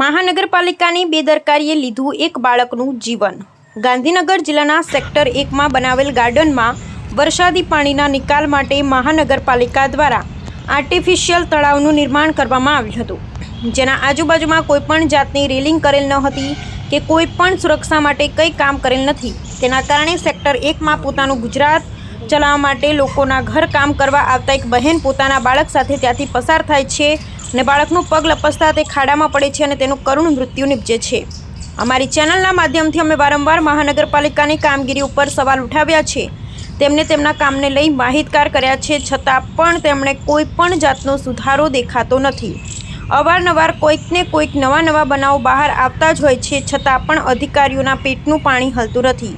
મહાનગરપાલિકાની બેદરકારીએ લીધું એક બાળકનું જીવન. ગાંધીનગર જિલ્લાના સેક્ટર એકમાં બનાવેલ ગાર્ડનમાં વરસાદી પાણીના નિકાલ માટે મહાનગરપાલિકા દ્વારા આર્ટિફિશિયલ તળાવનું નિર્માણ કરવામાં આવ્યું હતું. જેના આજુબાજુમાં કોઈપણ જાતની રેલિંગ કરેલ ન હતી કે કોઈપણ સુરક્ષા માટે કંઈ કામ કરેલ નથી. તેના કારણે સેક્ટર એકમાં પોતાનું ગુજરાત ચલાવવા માટે લોકોના ઘર કામ કરવા આવતા એક બહેન પોતાના બાળક સાથે ત્યાંથી પસાર થાય છે અને બાળકનું પગ લપસતા તે ખાડામાં પડે છે અને તેનું કરુણ મૃત્યુ નિપજે છે. અમારી ચેનલના માધ્યમથી અમે વારંવાર મહાનગરપાલિકાની કામગીરી ઉપર સવાલ ઉઠાવ્યા છે. તેમને તેમના કામને લઈ માહિતગાર કર્યા છે, છતાં પણ તેમણે કોઈ પણ જાતનો સુધારો દેખાતો નથી. અવારનવાર કોઈકને કોઈક નવા નવા બનાવો બહાર આવતા જ હોય છે, છતાં પણ અધિકારીઓના પેટનું પાણી હલતું નથી.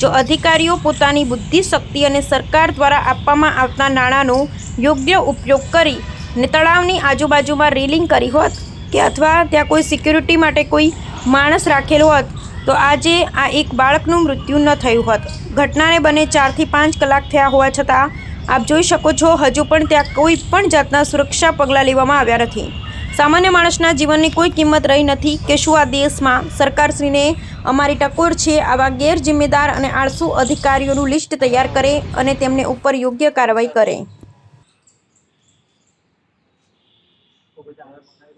જો અધિકારીઓ પોતાની બુદ્ધિ શક્તિ અને સરકાર દ્વારા આપવામાં આવતા નાણાંનો યોગ્ય ઉપયોગ કરી ને તળાવની આજુબાજુમાં રેલિંગ કરી હોત કે અથવા ત્યાં કોઈ સિક્યુરિટી માટે કોઈ માણસ રાખેલો હોત, તો આજે આ એક બાળકનું મૃત્યુ ન થયું હોત. ઘટનાને બને ચારથી પાંચ કલાક થયા હોવા છતાં, આપ જોઈ શકો છો, હજુ પણ ત્યાં કોઈ પણ જાતના સુરક્ષા પગલાં લેવામાં આવ્યા નથી. સામાન્ય માણસના જીવનની કોઈ કિંમત રહી નથી કે શું આ દેશમાં સરકારશ્રીને અમારી ટકોર છે આવા ગેરજિમ્મેદાર અને આળસુ અધિકારીઓનું લિસ્ટ તૈયાર કરે અને તેમને ઉપર યોગ્ય કાર્યવાહી કરે. কবিতা আমার মাথায়